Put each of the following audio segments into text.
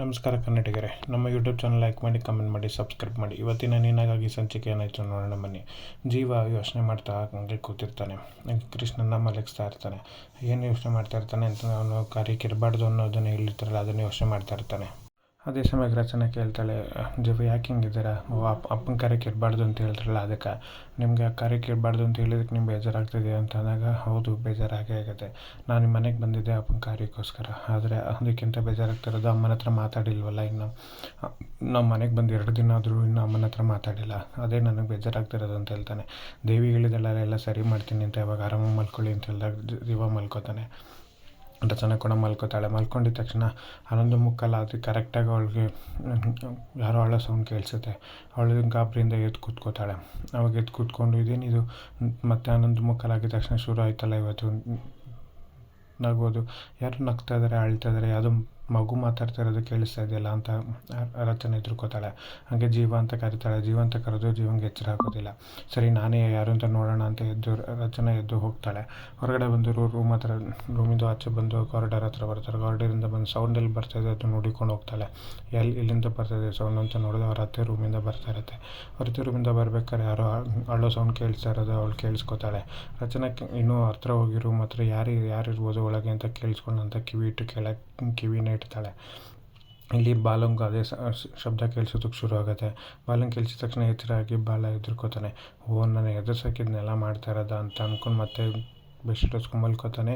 ನಮಸ್ಕಾರ ಕನ್ನಡಿಗರೆ, ನಮ್ಮ ಯೂಟ್ಯೂಬ್ ಚಾನಲ್ ಲೈಕ್ ಮಾಡಿ ಕಮೆಂಟ್ ಮಾಡಿ ಸಬ್ಸ್ಕ್ರೈಬ್ ಮಾಡಿ. ಇವತ್ತಿನ ನಿನಗಾಗಿ ಸಂಚಿಕೆ ಏನಾಯ್ತು ನೋಡೋಣ ಬನ್ನಿ. ಜೀವ ಯೋಚನೆ ಮಾಡ್ತಾ ಹಂಗೆ ಕೂತಿರ್ತಾನೆ. ಕೃಷ್ಣನ ಮಲಗಿಸ್ತಾ ಇರ್ತಾನೆ. ಏನು ಯೋಚನೆ ಮಾಡ್ತಾ ಇರ್ತಾನೆ ಅಂತ ಅವನು ಕಾರ್ಯಕ್ಕೆ ಇರಬಾರ್ದು ಅನ್ನೋದನ್ನು ಹೇಳಿರ್ತಾರಲ್ಲ, ಅದನ್ನು ಯೋಚನೆ ಮಾಡ್ತಾ ಇರ್ತಾನೆ. ಅದೇ ಸಮಯಕ್ಕೆ ರಚನೆ ಕೇಳ್ತಾಳೆ, ಜೀವ, ಯಾಕೆ ಹಿಂಗಿದ್ದೀರಾ? ಅಪ್ಪ, ಅಪ್ಪನ ಕಾರ್ಯಕ್ಕೆ ಇರಬಾರ್ದು ಅಂತ ಹೇಳ್ತಾರಲ್ಲ ಅದಕ್ಕೆ. ನಿಮಗೆ ಆ ಕಾರ್ಯಕ್ಕೆ ಇರಬಾರ್ದು ಅಂತ ಹೇಳಿದಕ್ಕೆ ನಿಮ್ಗೆ ಬೇಜಾರಾಗ್ತಿದೆ ಅಂತ ಅಂದಾಗ, ಹೌದು, ಬೇಜಾರಾಗೇ ಆಗುತ್ತೆ. ನಾನು ನಿಮ್ಮ ಮನೆಗೆ ಬಂದಿದ್ದೆ ಅಪ್ಪನ ಕಾರ್ಯಕ್ಕೋಸ್ಕರ. ಆದರೆ ಅದಕ್ಕಿಂತ ಬೇಜಾರಾಗ್ತಿರೋದು ಅಮ್ಮನ ಹತ್ರ ಮಾತಾಡಿಲ್ವಲ್ಲ ಇನ್ನು. ನಮ್ಮ ಮನೆಗೆ ಬಂದು ಎರಡು ದಿನ ಆದರೂ ಇನ್ನು ಅಮ್ಮನ ಹತ್ರ ಮಾತಾಡಿಲ್ಲ. ಅದೇ ನನಗೆ ಬೇಜಾರಾಗ್ತಿರೋದು ಅಂತ ಹೇಳ್ತಾನೆ. ದೇವಿ ಹೇಳಿದಲ್ಲ ಎಲ್ಲ ಸರಿ ಮಾಡ್ತೀನಿ ಅಂತ, ಯಾವಾಗ ಆರಾಮಾಗಿ ಮಲ್ಕೊಳ್ಳಿ ಅಂತ ಹೇಳಿದಾಗ ಜೀವ ಮಲ್ಕೋತಾನೆ. ರಚನೆ ಕೂಡ ಮಲ್ಕೋತಾಳೆ. ಮಲ್ಕೊಂಡಿದ್ದ ತಕ್ಷಣ ಹನ್ನೊಂದು ಮುಕ್ಕಾಲು ಕರೆಕ್ಟಾಗಿ ಅವಳಿಗೆ ಯಾರೋ ಅಳೋ ಸೌಂಡ್ ಕೇಳಿಸುತ್ತೆ. ಅವಳು ಗಾಬರಿಯಿಂದ ಎದ್ದು ಕೂತ್ಕೋತಾಳೆ. ಅವಾಗ ಎದ್ದು ಕೂತ್ಕೊಂಡು, ಇದೇನಿದು? ಮತ್ತೆ ಹನ್ನೊಂದು ಮುಕ್ಕಾಲು ತಕ್ಷಣ ಶುರು ಆಯ್ತಲ್ಲ ಇವತ್ತು. ನಗೋದು ಯಾರು ನಗ್ತಾ ಇದ್ದಾರೆ ಅಳ್ತಾ ಇದ್ದಾರೆ ಯಾವುದೋ ಮಗು ಮಾತಾಡ್ತಾ ಇರೋದು ಕೇಳಿಸ್ತಾ ಇದೆಯಲ್ಲ ಅಂತ ರಚನೆ ಎದುರ್ಕೋತಾಳೆ. ಹಾಗೆ ಜೀವ ಅಂತ ಕರಿತಾಳೆ. ಜೀವ ಅಂತ ಕರೆದು ಜೀವಂಗೆ ಎಚ್ಚರ ಆಗೋದಿಲ್ಲ ಸರಿ, ನಾನೇ ಯಾರು ಅಂತ ನೋಡೋಣ ಅಂತ ಎದ್ದು ರಚನೆ ಎದ್ದು ಹೋಗ್ತಾಳೆ. ಹೊರಗಡೆ ಬಂದು ರೂಮ್ ಹತ್ರ ರೂಮಿಂದ ಆಚೆ ಬಂದು ಕಾರಿಡಾರ್ ಹತ್ರ ಬರ್ತಾರೆ. ಕಾರಿಡಾರಿಂದ ಬಂದು ಸೌಂಡ್ ಎಲ್ಲಿ ಇದೆ ಅದು ನೋಡಿಕೊಂಡು ಹೋಗ್ತಾಳೆ. ಎಲ್ಲಿ ಬರ್ತಾ ಬರ್ತಾಯಿದೆ ಸೌಂಡ್ ಅಂತ ನೋಡಿದ್ರೆ ಅವ್ರ ಅತ್ತೆ ರೂಮಿಂದ ಬರ್ತಾ ಇರುತ್ತೆ. ಅವ್ರ ರೂಮಿಂದ ಬರ್ಬೇಕಾದ್ರೆ ಯಾರೋ ಅಳ್ಳೋ ಸೌಂಡ್ ಕೇಳಿಸ್ತಾ ಇರೋದು ಅವಳು ಕೇಳಿಸ್ಕೊತಾಳೆ. ರಚನೆ ಇನ್ನೂ ಹತ್ರ ಹೋಗಿ ರೂಮ್ ಹತ್ರ ಯಾರು ಯಾರು ಇರ್ಬೋದು ಒಳಗೆ ಅಂತ ಕೇಳಿಸ್ಕೊಂಡು ಅಂತ ಕಿವಿ ಇಟ್ಟು ಕೆಳಗೆ, ಕಿವಿನ ಇಡ್ತಾಳೆ ಇಲ್ಲಿ ಬಾಲಂಗು ಅದೇ ಶಬ್ದ ಕೇಳಿಸೋದಕ್ಕೆ ಶುರು ಆಗುತ್ತೆ. ಬಾಲಂಗ್ ಕೇಳಿಸಿದ ತಕ್ಷಣ ಎಚ್ಚರಾಗಿ ಬಾಲ ಎದುರ್ಕೋತಾನೆ ಓ ನಾನು ಎದುರ್ಸೋಕೆ ಇದನ್ನೆಲ್ಲ ಮಾಡ್ತಾ ಇರೋದ ಅಂತ ಅಂದ್ಕೊಂಡು ಮತ್ತೆ ಬೆಡ್ಶೀಟ್ ಹೊಚ್ಕೊಂಡು ಮಲ್ಕೋತಾನೆ.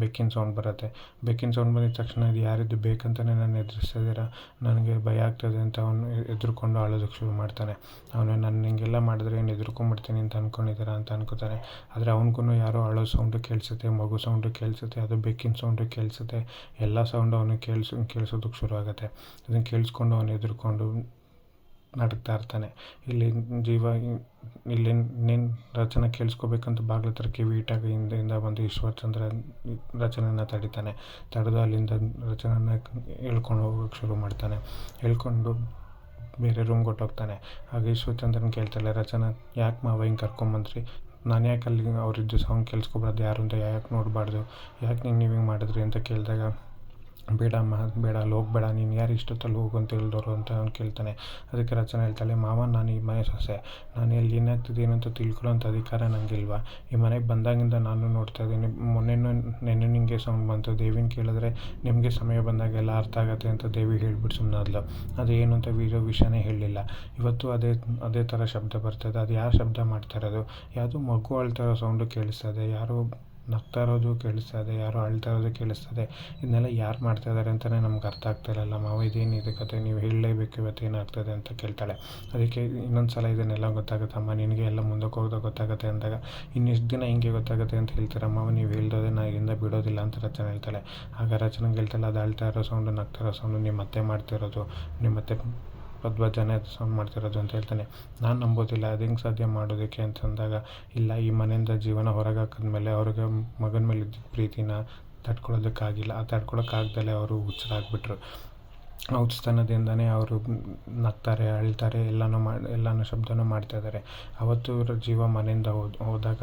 ಬೆಕ್ಕಿನ ಸೌಂಡ್ ಬರುತ್ತೆ. ಬೆಕ್ಕಿನ ಸೌಂಡ್ ಬಂದಿದ ತಕ್ಷಣ ಇದು ಯಾರಿದ್ದು ಬೇಕಂತಲೇ ನಾನು ಎದುರಿಸ್ತಿದ್ದೀರಾ ನನಗೆ ಭಯ ಆಗ್ತದೆ ಅಂತ ಅವನು ಹೆದ್ರಿಕೊಂಡು ಅಳೋದಕ್ಕೆ ಶುರು ಮಾಡ್ತಾನೆ. ಅವನು ನಾನು ಹಿಂಗೆಲ್ಲ ಮಾಡಿದ್ರೆ ಏನು ಎದುರ್ಕೊಂಡ್ಬಿಡ್ತೀನಿ ಅಂತ ಅಂದ್ಕೊಂಡಿದ್ದೀರಾ ಅಂತ ಅನ್ಕೋತಾನೆ. ಆದರೆ ಅವನಿಗೂ ಯಾರೋ ಅಳೋ ಸೌಂಡು ಕೇಳಿಸುತ್ತೆ, ಮಗು ಸೌಂಡು ಕೇಳಿಸುತ್ತೆ, ಅದು ಬೆಕ್ಕಿನ ಸೌಂಡು ಕೇಳಿಸುತ್ತೆ. ಎಲ್ಲ ಸೌಂಡು ಅವನಿಗೆ ಕೇಳಿಸ್ ಕೇಳಿಸೋದಕ್ಕೆ ಶುರು ಆಗುತ್ತೆ. ಅದನ್ನು ಕೇಳಿಸ್ಕೊಂಡು ಅವನು ಎದುರ್ಕೊಂಡು ನಡುಕ್ತಾ ಇರ್ತಾನೆ ಇಲ್ಲಿ ಜೀವ, ಇಲ್ಲಿ ನಿನ್ನ ರಚನೆ ಕೇಳಿಸ್ಕೋಬೇಕಂತ ಬಾಗಿಲು ಹತ್ರ ಕಿವಿ ಇಟ್ಟಾಗ ಹಿಂದೆಯಿಂದ ಬಂದು ಈಶ್ವರಚಂದ್ರ ರಚನೆಯನ್ನು ತಡಿತಾನೆ. ತಡೆದು ಅಲ್ಲಿಂದ ರಚನೆಯನ್ನ ಹೇಳ್ಕೊಂಡು ಹೋಗೋಕೆ ಶುರು ಮಾಡ್ತಾನೆ. ಹೇಳ್ಕೊಂಡು ಬೇರೆ ರೂಮ್ಗೆ ಹಾಗೆ ಆಗ ಈಶ್ವರಚಂದ್ರನ ಕೇಳ್ತಾಳೆ, ರಚನಾ, ಯಾಕೆ ಮಾವ ಹಿಂಗೆ ಕರ್ಕೊಂಬಂದ್ರಿ? ನಾನು ಯಾಕೆ ಅಲ್ಲಿ ಅವ್ರಿದ್ದು ಸಾಂಗ್ ಕೇಳಿಸ್ಕೊಬಾರ್ದು? ಯಾರು ಅಂತ ಯಾಕೆ ನೋಡಬಾರ್ದು? ಯಾಕೆ ನೀವು ನೀವು ಹಿಂಗೆ ಮಾಡಿದ್ರಿ? ಅಂತ ಕೇಳಿದಾಗ ಬೇಡ ಮ, ಬೇಡ ಅಲ್ಲಿ ಹೋಗ್ಬೇಡ ನೀನು ಯಾರು ಇಷ್ಟೊತ್ತಲ್ಲಿ ಹೋಗು ಅಂತ ಹೇಳಿದವರು ಅಂತ ಅವ್ನು ಕೇಳ್ತಾನೆ. ಅದಕ್ಕೆ ರಚನೆ ಹೇಳ್ತಾಳೆ, ಮಾವ, ನಾನು ಈ ಮನೆ ಸೊಸೆ. ನಾನು ಎಲ್ಲಿ ಏನಾಗ್ತಿದೆ ಏನಂತ ತಿಳ್ಕೊಳ್ಳೋಂಥ ಅಧಿಕಾರ ನನಗಿಲ್ವಾ ಈ ಮನೆಗೆ ಬಂದಾಗಿಂದ ನಾನು ನೋಡ್ತಾ ಇದ್ದೀನಿ. ಮೊನ್ನೆನೂ ನೆನ್ನೆ ನಿಮಗೆ ಸೌಂಡ್ ಬಂತು. ದೇವಿನ ಕೇಳಿದ್ರೆ ನಿಮಗೆ ಸಮಯ ಬಂದಾಗ ಎಲ್ಲ ಅರ್ಥ ಆಗುತ್ತೆ ಅಂತ ದೇವಿ ಹೇಳ್ಬಿಟ್ಟು ಸುಮ್ಮನಾದ್ಲು ಅದು ಏನು ಅಂತ ವಿರೋ ವಿಷಯನೇ ಹೇಳಲಿಲ್ಲ. ಇವತ್ತು ಅದೇ ಅದೇ ಥರ ಶಬ್ದ ಬರ್ತದೆ ಅದು ಯಾರು ಶಬ್ದ ಮಾಡ್ತಾ ಇರೋದು? ಯಾವುದೋ ಮಗು ಅಳ್ತಾ ಇರೋ ಸೌಂಡು ಕೇಳಿಸ್ತದೆ ಯಾರೋ ನಗ್ತಾ ಇರೋದು ಕೇಳಿಸ್ತದೆ, ಯಾರೋ ಅಳ್ತಾ ಇರೋದು ಕೇಳಿಸ್ತದೆ. ಇದನ್ನೆಲ್ಲ ಯಾರು ಮಾಡ್ತಾ ಇದ್ದಾರೆ ಅಂತಲೇ ನಮ್ಗೆ ಅರ್ಥ ಆಗ್ತಾಯಿರಲ್ಲ ಮಾವ ಇದೇನು ಇದೆ ಕತೆ, ನೀವು ಹೇಳಲೇಬೇಕು ಇವತ್ತು ಏನಾಗ್ತದೆ ಅಂತ ಕೇಳ್ತಾಳೆ. ಅದಕ್ಕೆ ಇನ್ನೊಂದು ಸಲ ಇದನ್ನೆಲ್ಲ ಗೊತ್ತಾಗುತ್ತಮ್ಮ ನಿನಗೆ ಎಲ್ಲ ಮುಂದಕ್ಕೆ ಹೋಗ್ದಾಗ ಗೊತ್ತಾಗುತ್ತೆ ಅಂದಾಗ, ಇನ್ನೆಷ್ಟು ದಿನ ಹಿಂಗೆ ಗೊತ್ತಾಗುತ್ತೆ ಅಂತ ಹೇಳ್ತಾರೆ ಮಾವ ನೀವು ಹೇಳ್ದೋದೆ ನಾ ಇಲ್ಲಿಂದ ಬಿಡೋದಿಲ್ಲ ಅಂತ ರಚನೆ ಹೇಳ್ತಾಳೆ. ಆಗ ರಚನೆಗೆ ಹೇಳ್ತಾಳೆ, ಅದು ಅಳ್ತಾ ಇರೋ ಸೌಂಡು ನಗ್ತಾ ಇರೋ ಸೌಂಡು ನಿಮ್ಮತ್ತೆ ಮತ್ತೆ ಮಾಡ್ತಿರೋದು ನಿಮ್ಮತ್ತೆ ಮತ್ತೆ ಜನ ಸೌಂಡ್ ಮಾಡ್ತಿರೋದು ಅಂತ ಹೇಳ್ತಾನೆ. ನಾನು ನಂಬೋದಿಲ್ಲ, ಅದು ಹೆಂಗೆ ಸಾಧ್ಯ ಮಾಡೋದಕ್ಕೆ ಅಂತಂದಾಗ, ಇಲ್ಲ, ಈ ಮನೆಯಿಂದ ಜೀವನ ಹೊರಗೆ ಹಾಕಿದ್ಮೇಲೆ ಅವ್ರಿಗೆ ಮಗನ ಮೇಲೆ ಇದ್ದಿದ್ದ ಪ್ರೀತಿನ ತಡ್ಕೊಳ್ಳೋದಕ್ಕಾಗಿಲ್ಲ ಆ ತಡ್ಕೊಳಕ್ಕಾಗ್ದಲೇ ಅವರು ಹುಚ್ಚರಾಗ್ಬಿಟ್ರು. ಆ ಹುಚ್ಚುತನದಿಂದನೇ ಅವರು ನಗ್ತಾರೆ, ಅಳ್ತಾರೆ, ಎಲ್ಲನೂ ಮಾಡಿ ಎಲ್ಲನೂ ಶಬ್ದನೂ ಮಾಡ್ತಾಯಿದ್ದಾರೆ ಅವತ್ತು ಜೀವ ಮನೆಯಿಂದ ಹೋದ, ಹೋದಾಗ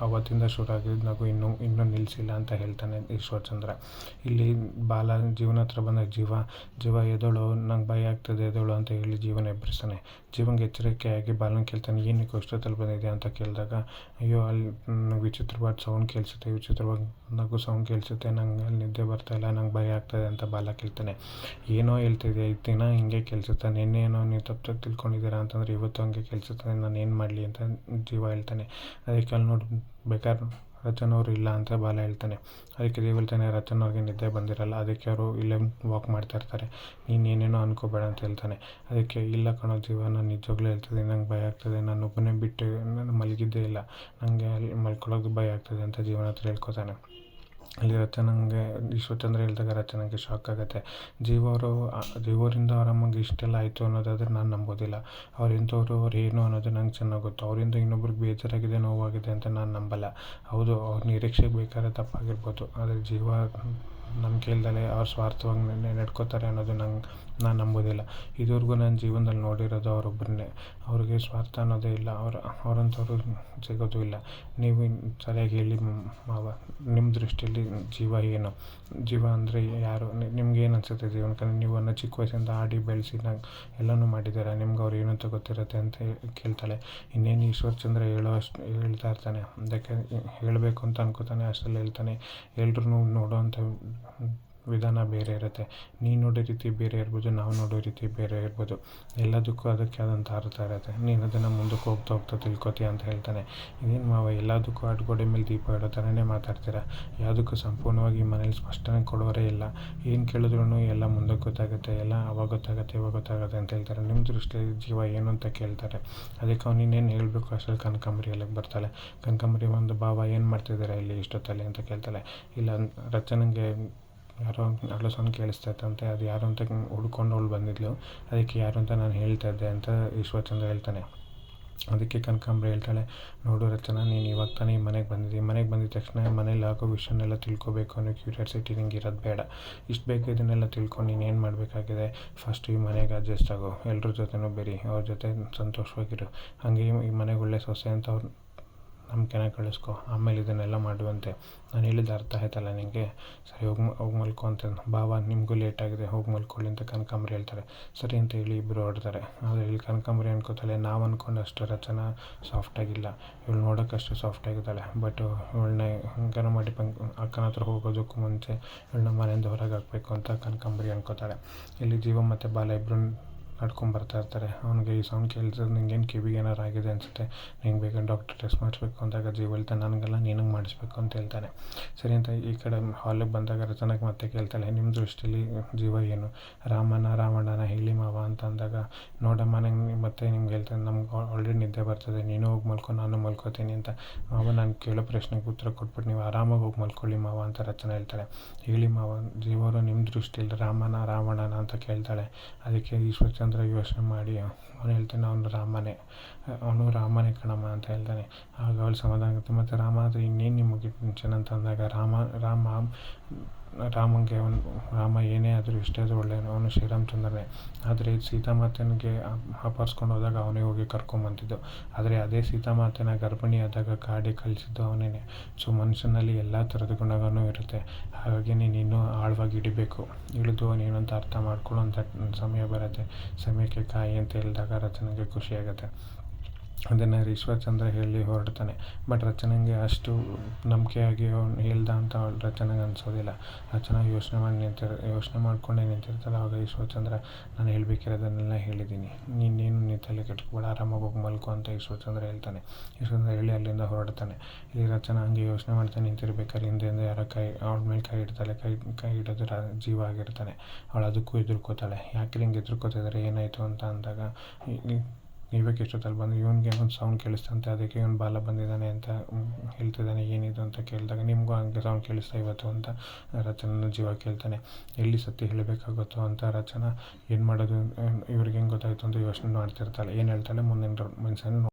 ಅವತ್ತಿಂದ ಶುರು ಆಗಿದ್ದ ನಗು ಇನ್ನೂ ಇನ್ನೂ ನಿಲ್ಲಿಸಿಲ್ಲ ಅಂತ ಹೇಳ್ತಾನೆ ಈಶ್ವರಚಂದ್ರ ಇಲ್ಲಿ ಬಾಲ ಜೀವನ ಹತ್ರ ಬಂದಾಗ ಜೀವ ಜೀವ ಎದ್ದೇಳು ನಂಗೆ ಭಯ ಆಗ್ತದೆ ಎದ್ದೇಳು ಅಂತ ಹೇಳಿ ಜೀವನ ಎಬ್ಬರಿಸ್ತಾನೆ ಜೀವನ್ಗೆ ಎಚ್ಚರಿಕೆಯಾಗಿ ಬಾಲನ ಕೇಳ್ತಾನೆ, ಏನಕ್ಕೆ ಅಷ್ಟೊತ್ತಲ್ಲಿ ಬಂದಿದೆ ಅಂತ ಕೇಳಿದಾಗ, ಅಯ್ಯೋ, ಅಲ್ಲಿ ವಿಚಿತ್ರವಾದ ಸೌಂಡ್ ಕೇಳಿಸುತ್ತೆ ವಿಚಿತ್ರವಾದ ನಗು ಸೌಂಡ್ ಕೇಳಿಸುತ್ತೆ, ನಂಗೆ ಅಲ್ಲಿ ನಿದ್ದೆ ಬರ್ತಾಯಿಲ್ಲ ನಂಗೆ ಭಯ ಆಗ್ತದೆ, ಅಂತ ಬಾಲ ಕೇಳ್ತಾನೆ. ಏನೋ ಹೇಳ್ತಿದ್ದೆ ಇದು ದಿನ ಹಿಂಗೆ ಕೇಳಿಸುತ್ತೆ ನಿನ್ನೆ ಏನೋ ನೀವು ತಪ್ಪು ತಪ್ಪು ತಿಳ್ಕೊಂಡಿದ್ದೀರಾ ಅಂತಂದರೆ ಇವತ್ತು ಹಂಗೆ ಕೇಳಿಸುತ್ತೆ ನಾನು ಏನು ಮಾಡಲಿ ಅಂತ ಜೀವ ಹೇಳ್ತಾನೆ. ಅದಕ್ಕೆ ಅಲ್ಲಿ ನೋಡಿ ಬೇಕಾದ್ರೆ ರಚನ್ ಅವರು ಇಲ್ಲ ಅಂತ ಬಾಲ ಹೇಳ್ತಾನೆ. ಅದಕ್ಕೆ ದೇವ್ ಹೇಳ್ತಾನೆ ರಚನ್ ಅವ್ರಿಗೆ ನಿದ್ದೆ ಬಂದಿರಲ್ಲ, ಅದಕ್ಕೆ ಅವರು ಇಲ್ಲೇ ವಾಕ್ ಮಾಡ್ತಾ ಇರ್ತಾರೆ. ನೀನು ಏನೇನೋ ಅನ್ಕೋಬೇಡ ಅಂತ ಹೇಳ್ತಾನೆ. ಅದಕ್ಕೆ, ಇಲ್ಲ ಕಣೋ ಜೀವ, ನಾನು ನಿಜವಾಗ್ಲೂ ಹೇಳ್ತದೆ ನಂಗೆ ಭಯ ಆಗ್ತದೆ, ನಾನು ಒಬ್ಬನೇ ಬಿಟ್ಟು ನಾನು ಮಲಗಿದ್ದೇ ಇಲ್ಲ ನನಗೆ ಅಲ್ಲಿ ಮಲ್ಕೊಳ್ಳೋದು ಭಯ ಆಗ್ತದೆ ಅಂತ ಜೀವನ ಹತ್ರ ಹೇಳ್ಕೊತಾನೆ. ಅಲ್ಲಿ ರಚನಂಗೆ ಈಶ್ವರಚಂದ್ರ ಹೇಳಿದಾಗ ರಚನೆಗೆ ಶಾಕ್ ಆಗುತ್ತೆ. ಜೀವ ಅವರು ಜೀವರಿಂದ ಅವ್ರ ಅಮ್ಮಗೆ ಇಷ್ಟೆಲ್ಲ ಆಯಿತು ಅನ್ನೋದಾದರೆ ನಾನು ನಂಬೋದಿಲ್ಲ. ಅವ್ರು ಎಂಥವ್ರು, ಅವ್ರು ಏನು ಅನ್ನೋದು ನಂಗೆ ಚೆನ್ನಾಗಿ ಗೊತ್ತು. ಅವರಿಂದ ಇನ್ನೊಬ್ರಿಗೆ ಬೇಜಾರಾಗಿದೆ, ನೋವಾಗಿದೆ ಅಂತ ನಾನು ನಂಬಲ್ಲ. ಹೌದು, ಅವ್ರ ನಿರೀಕ್ಷೆಗೆ ಬೇಕಾದ್ರೆ ತಪ್ಪಾಗಿರ್ಬೋದು. ಆದರೆ ಜೀವ ನಮ್ಮ ಇಲ್ದೇ ಅವ್ರ ಸ್ವಾರ್ಥವಾಗಿ ನಡ್ಕೋತಾರೆ ಅನ್ನೋದು ನಂಗೆ, ನಾನು ನಂಬೋದಿಲ್ಲ. ಇದುವರೆಗೂ ನನ್ನ ಜೀವನದಲ್ಲಿ ನೋಡಿರೋದು ಅವರೊಬ್ಬರನ್ನೇ ಅವ್ರಿಗೆ ಸ್ವಾರ್ಥ ಅನ್ನೋದೇ ಇಲ್ಲ. ಅವ್ರು ಅವ್ರಂಥವ್ರು ಸಿಗೋದು ಇಲ್ಲ. ನೀವು ಸರಿಯಾಗಿ ಹೇಳಿ ಮಾವ. ನಿಮ್ಮ ದೃಷ್ಟಿಯಲ್ಲಿ ಜೀವ ಏನು? ಜೀವ ಅಂದರೆ ಯಾರು? ನಿಮ್ಗೆ ಏನು ಅನಿಸುತ್ತೆ ಜೀವನಕ್ಕೆ? ನೀವು ಅನ್ನೋ ಚಿಕ್ಕ ವಯಸ್ಸಿಂದ ಆಡಿ ಬೆಳೆಸಿ ನಂಗೆ ಎಲ್ಲನೂ ಮಾಡಿದ್ದಾರೆ? ನಿಮ್ಗೆ ಅವ್ರು ಏನಂತ ಗೊತ್ತಿರುತ್ತೆ ಅಂತ ಕೇಳ್ತಾಳೆ. ಇನ್ನೇನು ಈಶ್ವರ್ ಚಂದ್ರ ಹೇಳೋ ಅಷ್ಟು, ಹೇಳ್ತಾ ಇರ್ತಾನೆ. ಅದಕ್ಕೆ ಹೇಳಬೇಕು ಅಂತ ಅನ್ಕೋತಾನೆ, ಅಷ್ಟರಲ್ಲಿ ಹೇಳ್ತಾನೆ. ಎಲ್ರೂ 嗯。ವಿಧಾನ ಬೇರೆ ಇರುತ್ತೆ. ನೀನು ನೋಡೋ ರೀತಿ ಬೇರೆ ಇರ್ಬೋದು, ನಾವು ನೋಡೋ ರೀತಿ ಬೇರೆ ಇರ್ಬೋದು. ಎಲ್ಲದಕ್ಕೂ ಅದಕ್ಕೆ ಆದಂಥ ಅರ್ಥ ಇರುತ್ತೆ. ನೀನು ಅದನ್ನು ಮುಂದಕ್ಕೆ ಹೋಗ್ತಾ ಹೋಗ್ತಾ ತಿಳ್ಕೊತೀಯ ಅಂತ ಹೇಳ್ತಾನೆ. ಇದೇನು ಮಾವ, ಎಲ್ಲದಕ್ಕೂ ಆಟಗೋಡೆ ಮೇಲೆ ದೀಪ ಇಡೋ ಥರನೇ ಮಾತಾಡ್ತೀರ? ಯಾವುದಕ್ಕೂ ಸಂಪೂರ್ಣವಾಗಿ ಮನೇಲಿ ಸ್ಪಷ್ಟನೆ ಕೊಡೋರೇ ಇಲ್ಲ. ಏನು ಕೇಳಿದ್ರು ಎಲ್ಲ ಮುಂದಕ್ಕೆ ಗೊತ್ತಾಗುತ್ತೆ, ಎಲ್ಲ ಅವಾಗ ಗೊತ್ತಾಗುತ್ತೆ, ಇವಾಗ ಗೊತ್ತಾಗುತ್ತೆ ಅಂತ ಹೇಳ್ತಾರೆ. ನಿಮ್ಮ ದೃಷ್ಟಿಯಲ್ಲಿ ಜೀವ ಏನು ಅಂತ ಕೇಳ್ತಾರೆ. ಅದಕ್ಕೆ ಅವ್ನು ಇನ್ನೇನು ಹೇಳಬೇಕು ಅಷ್ಟರಲ್ಲಿ ಕನಕಾಂಬರಿ ಅಲ್ಲಿಗೆ ಬರ್ತಾಳೆ. ಕನಕಾಂಬರಿ ಒಂದು ಭಾವ ಏನು ಮಾಡ್ತಿದ್ದಾರೆ ಇಲ್ಲಿ ಇಷ್ಟೊತ್ತಲ್ಲಿ? ಅಂತ ಕೇಳ್ತಾಳೆ. ಇಲ್ಲ, ರಚನೆಗೆ ಯಾರೋ ಅಳೋ ಸೌಂಡ್ ಕೇಳಿಸ್ತಾ ಇತ್ತಂತೆ ಅದು ಯಾರು ಅಂತ ಹುಡ್ಕೊಂಡು ಅವಳು ಬಂದಿದ್ಲು. ಅದಕ್ಕೆ ಯಾರು ಅಂತ ನಾನು ಹೇಳ್ತಾ ಇದ್ದೆ ಅಂತ ಈಶ್ವರ್ಚಂದ್ರ ಹೇಳ್ತಾನೆ. ಅದಕ್ಕೆ ಕನಕಾಂಬ್ರ ಹೇಳ್ತಾಳೆ, ನೋಡು ರಚನ, ನೀನು ಇವಾಗ ತಾನೇ ಈ ಮನೆಗೆ ಬಂದಿದ್ದೀವಿ ಮನೆಗೆ ಬಂದಿದ್ದ ತಕ್ಷಣ ಮನೇಲಿ ಆಗೋ ವಿಷಯನೆಲ್ಲ ತಿಳ್ಕೊಬೇಕು ಅನ್ನೋ ಕ್ಯೂರಿಯಾಸಿಟಿ ನಿಂಗೆ ಇರೋದು ಬೇಡ. ಇಷ್ಟು ಬೇಕು ಇದನ್ನೆಲ್ಲ ತಿಳ್ಕೊಂಡು ನೀನು ಏನು ಮಾಡಬೇಕಾಗಿದೆ? ಫಸ್ಟ್ ಈ ಮನೆಗೆ ಅಡ್ಜಸ್ಟ್ ಆಗೋ. ಎಲ್ಲರ ಜೊತೆನೂ ಬೆರಿ. ಅವ್ರ ಜೊತೆ ಸಂತೋಷವಾಗಿರು. ಹಾಗೆ ಈ ಮನೆಗೆ ಒಳ್ಳೆ ಸೊಸೆ ಅಂತ ಅವ್ರು ನಂಬಿಕೆನ ಕಳಿಸ್ಕೊ, ಆಮೇಲೆ ಇದನ್ನೆಲ್ಲ ಮಾಡುವಂತೆ. ನಾನು ಹೇಳಿದ್ದು ಅರ್ಥ ಆಯ್ತಲ್ಲ ನಿಮಗೆ ಸರಿ, ಹೋಗಿ ಹೋಗಿ ಮಲ್ಕೊ ಅಂತ ಬಾಬಾ ನಿಮಗೂ ಲೇಟ್ ಆಗಿದೆ, ಹೋಗಿ ಮಲ್ಕೊಳ್ಳಿ ಅಂತ ಕನಕಾಂಬ್ರಿ ಹೇಳ್ತಾರೆ. ಸರಿ ಅಂತ ಹೇಳಿ ಇಬ್ಬರು ಹೊರಡ್ತಾರೆ. ಆದರೆ ಇಲ್ಲಿ ಕನಕಾಂಬ್ರಿ ಅನ್ಕೋತಾಳೆ, ನಾವು ಅಂದ್ಕೊಂಡು ಅಷ್ಟು ರಚನಾ ಸಾಫ್ಟಾಗಿಲ್ಲ ಇವಳು ನೋಡೋಕ್ಕಷ್ಟು ಸಾಫ್ಟಾಗಿದ್ದಾಳೆ ಬಟ್ ಇವಳನ್ನ ಹೆಂಗಾರ ಮಾಡಿ ಪಂಕ್ ಅಕ್ಕನ ಹತ್ರ ಹೋಗೋದಕ್ಕೂ ಮುಂಚೆ, ಇವಳನ್ನ ಮನೆಯಿಂದ ಹೊರಗೆ ಹಾಕಬೇಕು ಅಂತ ಕನಕಾಂಬ್ರಿ ಅನ್ಕೋತಾಳೆ. ಇಲ್ಲಿ ಜೀವ ಮತ್ತು ಬಾಲ ಇಬ್ಬರು ನಡ್ಕೊಂಡು ಬರ್ತಾ ಇರ್ತಾರೆ. ಅವನಿಗೆ ಈ ಸೌಂಡ್ ಕೇಳಿದ್ರೆ ನಿಂಗೇನು ಕಿವಿಗೆ ಏನಾರು ಆಗಿದೆ ಅನಿಸುತ್ತೆ? ನಿಂಗೆ ಬೇಗ ಡಾಕ್ಟರ್ ಟೆಸ್ಟ್ ಮಾಡಿಸ್ಬೇಕು ಅಂದಾಗ ಜೀವ ಹೇಳ್ತಾನೆ, ನನಗೆಲ್ಲ ನಿನಗೆ ಮಾಡಿಸ್ಬೇಕು ಅಂತ ಹೇಳ್ತಾನೆ. ಸರಿ ಅಂತ ಈ ಕಡೆ ಹಾಲಿಗೆ ಬಂದಾಗ ರಚನಾಗೆ ಮತ್ತೆ ಕೇಳ್ತಾಳೆ ನಿಮ್ಮ ದೃಷ್ಟಿಲಿ ಜೀವ ಏನು? ರಾಮನ, ರಾವಣನ, ಹೇಳಿ ಮಾವ ಅಂತ ಅಂದಾಗ, ನೋಡಮ್ಮ, ನಂಗೆ ಮತ್ತೆ ನಿಮ್ಗೆ ಹೇಳ್ತಾನೆ, ನಮ್ಗೆ ಆಲ್ರೆಡಿ ನಿದ್ದೆ ಬರ್ತದೆ, ನೀನು ಹೋಗಿ ಮಲ್ಕೊ, ನಾನು ಮಲ್ಕೋತೀನಿ ಅಂತ. ಮಾವ ನಾನು ಕೇಳೋ ಪ್ರಶ್ನೆಗೆ ಉತ್ತರ ಕೊಟ್ಬಿಟ್ಟು ನೀವು ಆರಾಮಾಗಿ ಹೋಗಿ ಮಲ್ಕೊಳ್ಳಿ ಮಾವ ಅಂತ ರಚನೆ ಹೇಳ್ತಾಳೆ. ಹೇಳಿ ಮಾವ ಜೀವರು ನಿಮ್ಮ ದೃಷ್ಟಿಯಲ್ಲಿ ರಾಮನ, ರಾವಣನ ಅಂತ ಕೇಳ್ತಾಳೆ. ಅದಕ್ಕೆ ಈಶ್ವರ್ ಚಂದ್ರ ಯೋಚನೆ ಮಾಡಿ, ಅವನು ಹೇಳ್ತಾನೆ, ಅವನು ರಾಮನೇ ಅವನು ರಾಮನೇ ಕಣಮ್ಮ ಅಂತ ಹೇಳ್ತಾನೆ. ಆಗ ಅವಳು ಸಮಾಧಾನ ಆಗುತ್ತೆ ಮತ್ತು, ರಾಮ, ಆದರೆ ಇನ್ನೇನು ನಿಮಗೆ ಟೆನ್ಷನ್? ಅಂತ ಅಂದಾಗ, ರಾಮ ರಾಮ ರಾಮಂಗೆ ಅವನು, ರಾಮ ಏನೇ ಆದರೂ ಇಷ್ಟೇ ಆದರೂ ಒಳ್ಳೆಯವನು ಅವನು ಶ್ರೀರಾಮಚಂದ್ರನೇ. ಆದರೆ ಸೀತಾಮಾತೆನಿಗೆ ಅಪಹರಿಸ್ಕೊಂಡು ಹೋದಾಗ ಅವನೇ ಹೋಗಿ ಕರ್ಕೊಂಬಂದಿದ್ದು. ಆದರೆ ಅದೇ ಸೀತಾಮಾತೆನ ಗರ್ಭಿಣಿಯಾದಾಗ ಕಾಡಿ ಕಲಿಸಿದ್ದು ಅವನೇ ಸೊ ಮನುಷ್ಯನಲ್ಲಿ ಎಲ್ಲ ಥರದ ಗುಣಗಳೂ ಇರುತ್ತೆ. ಹಾಗಾಗಿ ನೀನು ಇನ್ನೂ ಆಳವಾಗಿ ಹಿಡಿಬೇಕು ಇಳಿದು ನೀನು ಅಂತ ಅರ್ಥ ಅಂತ ಸಮಯ ಬರುತ್ತೆ. ಸಮಯಕ್ಕೆ ಕಾಯಿ ಅಂತ ಹೇಳಿದಾಗ ರಚನೆಗೆ ಖುಷಿಯಾಗುತ್ತೆ. ಅದನ್ನು ಈಶ್ವರ್ಚಂದ್ರ ಹೇಳಿ ಹೊರಡ್ತಾನೆ. ಬಟ್ ರಚನೆಗೆ ಅಷ್ಟು ನಂಬಿಕೆಯಾಗಿ ಅವ್ನು ಹೇಳ್ದ ಅಂತ ರಚನೆಗೆ ಅನಿಸೋದಿಲ್ಲ. ರಚನಾ ಯೋಚನೆ ಮಾಡಿ ನಿಂತಿರ್, ಯೋಚನೆ ಮಾಡಿಕೊಂಡೇ ನಿಂತಿರ್ತಾಳೆ ಆವಾಗ ಈಶ್ವರ್ಚಂದ್ರ ನಾನು ಹೇಳಬೇಕಿರೋದನ್ನೆಲ್ಲ ಹೇಳಿದ್ದೀನಿ ನೀನೇನು ನೀ ತಲೆ ಕೆಟ್ಕೊಬೇಡ ಆರಾಮಾಗಿ ಹೋಗಿ ಮಲ್ಕೊ ಅಂತ ಈಶ್ವರ್ಚಂದ್ರ ಹೇಳ್ತಾನೆ. ಈಶ್ವರ್ಚಂದ್ರ ಹೇಳಿ ಅಲ್ಲಿಂದ ಹೊರಡ್ತಾನೆ. ಇಲ್ಲಿ ರಚನಾ ಹಂಗೆ ಯೋಚನೆ ಮಾಡ್ತಾ ನಿಂತಿರ್ಬೇಕಾದ್ರೆ ಹಿಂದೆ ಹಿಂದೆ ಯಾರೋ ಕೈ, ಅವಳ ಮೇಲೆ ಕೈ ಇಡ್ತಾಳೆ. ಕೈ ಕೈ ಹಿಡಿದು ರ, ಜೀವ ಆಗಿರ್ತಾನೆ. ಅವಳು ಅದಕ್ಕೂ ಹೆದ್ರುಕೋತಾಳೆ ಯಾಕೆ ಹಿಂಗೆ ಹೆದ್ರುಕೋತಿದ್ದಾರೆ ಏನಾಯಿತು ಅಂತ ಅಂದಾಗ ಇವಾಗ ಎಷ್ಟೊತ್ತಲ್ಲಿ ಬಂದು ಇವನಿಗೆ ಒಂದು ಸೌಂಡ್ ಕೇಳಿಸ್ತಂತೆ ಅದಕ್ಕೆ ಇವನು ಬಾಲ ಬಂದಿದ್ದಾನೆ ಅಂತ ಹೇಳ್ತಿದ್ದಾನೆ, ಏನಿದು ಅಂತ ಕೇಳಿದಾಗ ನಿಮಗೂ ಹಂಗೆ ಸೌಂಡ್ ಕೇಳಿಸ್ತಾ ಇವತ್ತು ಅಂತ ರಚನನ ಜೀವ ಕೇಳ್ತಾನೆ. ಎಲ್ಲಿ ಸತ್ಯ ಹೇಳಬೇಕಾಗುತ್ತೋ ಅಂತ ರಚನಾ ಏನು ಮಾಡೋದು, ಇವ್ರಿಗೆ ಹೆಂಗೆ ಗೊತ್ತಾಯಿತು ಅಂತ ಯೋಚನೆ ಮಾಡ್ತಿರ್ತಾಳೆ. ಏನು ಹೇಳ್ತಾಳೆ, ಮುಂದಿನ ಮನುಷ್ಯನ